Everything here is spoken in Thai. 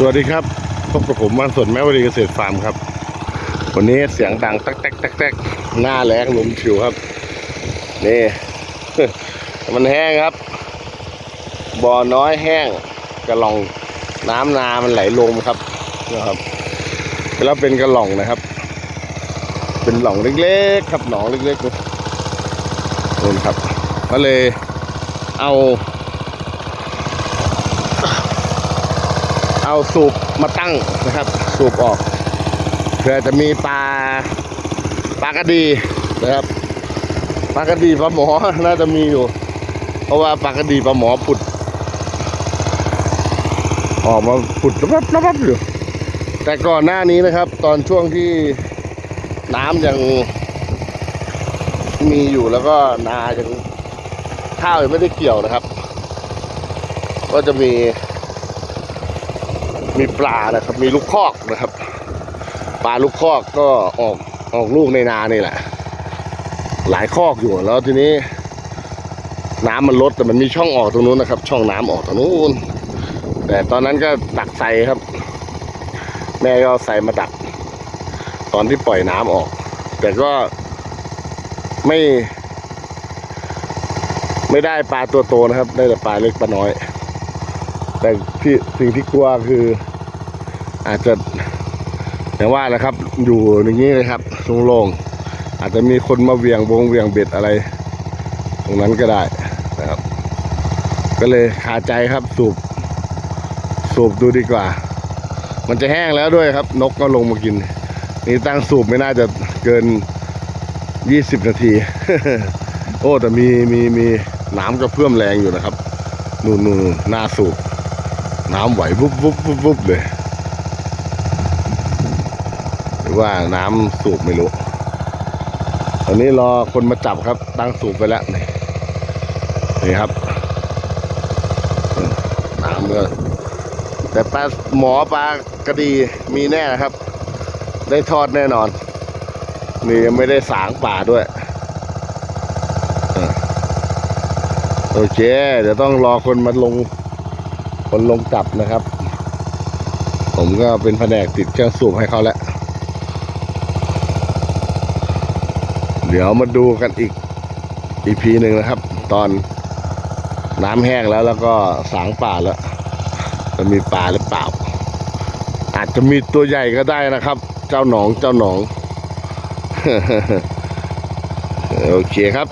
สวัสดีครับพบกับผมวันสดแม่วดีเกษตรฟาร์มครับ วันนี้เสียงดังแตักแตกตักแตกหน้าแรงลมฉิวครับ นี่ มันแห้งครับ บ่อน้อยแห้งกระหล่องน้ำนามันไหลลงครับนะครับแล้วเป็นกระหล่องนะครับ เป็นหล่องเล็กๆ ครับหนองเล็กๆนู่นครับ ก็เลยเอา เอาสูบมาตั้งนะครับ สูบออกเพื่อจะมีปลาปลากระดีนะครับปลากระดีปลาหมอน่าจะมีอยู่ เพราะว่าปลากระดีปลาหมอผุด ออกมาผุดรับรับรับอยู่แต่ก่อนหน้านี้นะครับ ตอนช่วงที่น้ำยังมีอยู่แล้วก็นายังข้าวยังไม่ได้เกี่ยวนะครับ ก็จะมี มีปลานะครับ มีลูกคอกนะครับ ปลาลูกคอกก็ออกออกลูกในนานี่แหละ หลายคอกอยู่แล้วทีนี้ น้ำมันลดแต่มันมีช่องออกตรงนู้นนะครับ ช่องน้ำออกตรงนู้นแต่ตอนนั้นก็ดักใส่ครับ แม่ก็ใส่มาดัก ตอนที่ปล่อยน้ำออก แต่ก็ไม่ ไม่ได้ปลาตัวโตนะครับ ได้แต่ปลาเล็กปลาน้อย แต่ที่สิ่งที่กลัวคือ อาจจะอย่างว่านะครับ อยู่อย่างนี้เลยครับโล่งๆอาจจะมีคนมาเวียงวงเวียงเบ็ดอะไร ตรงนั้นก็ได้นะครับ ก็เลยคาใจครับสูบ สูบดูดีกว่า มันจะแห้งแล้วด้วยครับ นกก็ลงมากิน นี่ตั้งสูบไม่น่าจะเกินยี่สิบนาที โอ้แต่มีมีมีน้ำก็เพื่อมแรงอยู่นะครับ นู่นนู่นหน้าสูบ น้ำไหววุบวุบวุบวุบเลย หรือว่าน้ำสูบไม่รู้ ตอนนี้รอคนมาจับครับ ตั้งสูบไปแล้ว นี่นี่ครับ น้ำก็แต่ปลาหมอปลากระดีมีแน่นครับ ได้ทอดแน่นอน นี่ยังไม่ได้สางป่าด้วยโอเค เดี๋ยวต้องรอคนมาลง คนลงจับนะครับ ผมก็เป็นแผนกติดเครื่องสูบให้เขาแล้ว เดี๋ยวมาดูกันอีกอีพีหนึ่งนะครับ ตอนน้ำแห้งแล้วแล้วก็สางป่าแล้วจะมีปลาหรือเปล่า อาจจะมีตัวใหญ่ก็ได้นะครับ เจ้าหนองเจ้าหนอง โอเคครับ